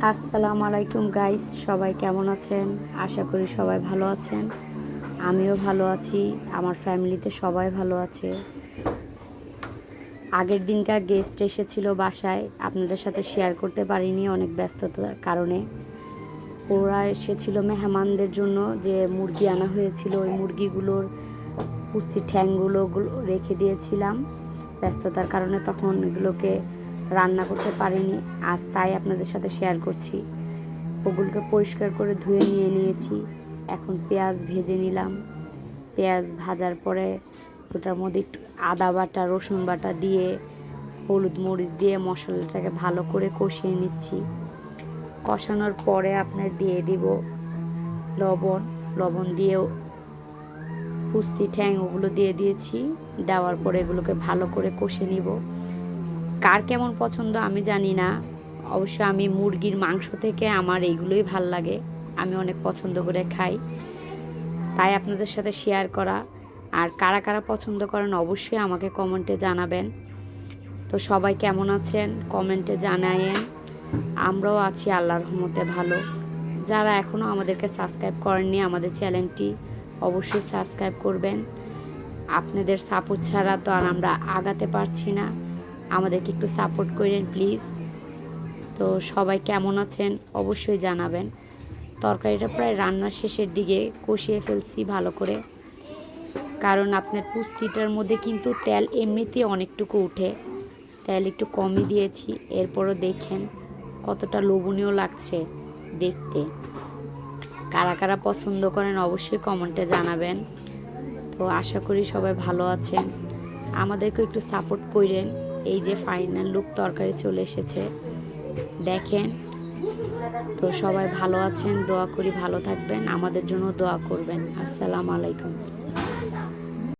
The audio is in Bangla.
আসসালামু আলাইকুম গাইস সবাই কেমন আছেন? আশা করি সবাই ভালো আছেন। আমিও ভালো আছি। আমার ফ্যামিলিতে সবাই ভালো আছে। আগের দিনকার গেস্ট এসেছিল বাসায়। আপনাদের সাথে শেয়ার করতে পারিনি অনেক ব্যস্ততার কারণে। ওরা এসেছিল মেহমানদের জন্য যে মুরগি আনা হয়েছিল। ওই মুরগিগুলোর পুস্তি ঠ্যাংগুলো রেখে দিয়েছিলাম। ব্যস্ততার কারণে তখন এগুলোকে রান্না করতে পারিনি। আজ তাই আপনাদের সাথে শেয়ার করছি। ওগুলোকে পরিষ্কার করে ধুয়ে নিয়ে নিয়েছি। এখন পেঁয়াজ ভেজে নিলাম। পেঁয়াজ ভাজার পরে ওটার মধ্যে একটু আদা বাটা, রসুন বাটা দিয়ে হলুদ মরিচ দিয়ে মশলাটাকে ভালো করে কষিয়ে নিচ্ছি। কষানোর পরে আপনার দিয়ে দিব লবণ। লবণ দিয়েও পুস্তি ঠ্যাং ওগুলো দিয়ে দিয়েছি। দেওয়ার পরে এগুলোকে ভালো করে কষে নিব। কার কেমন পছন্দ আমি জানি না। অবশ্য আমি মুরগির মাংস থেকে আমার এইগুলোই ভালো লাগে। আমি অনেক পছন্দ করে খাই। তাই আপনাদের সাথে শেয়ার করা। আর কারা কারা পছন্দ করেন অবশ্যই আমাকে কমেন্টে জানাবেন। তো সবাই কেমন আছেন? কমেন্টে জানায়েন। আমরাও আছি আল্লাহর রহমতে ভালো। যারা এখনও আমাদেরকে সাবস্ক্রাইব করেননি আমাদের চ্যানেলটি অবশ্যই সাবস্ক্রাইব করবেন। আপনাদের সাপোর্ট ছাড়া তো আর আমরা আগাতে পারছি না। আমাদেরকে একটু সাপোর্ট করেন প্লিজ তো সবাই কেমন আছেন অবশ্যই জানাবেন। তরকারিটা প্রায় রান্নার শেষের দিকে কষিয়ে ফেলছি ভালো করে। কারণ আপনার পুস্তিটার মধ্যে কিন্তু তেল এমনিতে অনেকটুকু উঠে। তেল একটু কমই দিয়েছি, এরপরও দেখেন কতটা লোভনীয় লাগছে দেখতে। কারা কারা পছন্দ করেন অবশ্যই কমেন্টে জানাবেন। তো আশা করি সবাই ভালো আছেন। আমাদেরকে একটু সাপোর্ট করেন। এই যে ফাইনাল লুক তরকারি চলে এসেছে। দেখেন, তো সবাই ভালো আছেন, দোয়া করি ভালো থাকবেন, আমাদের জন্য দোয়া করবেন। আসসালামু আলাইকুম।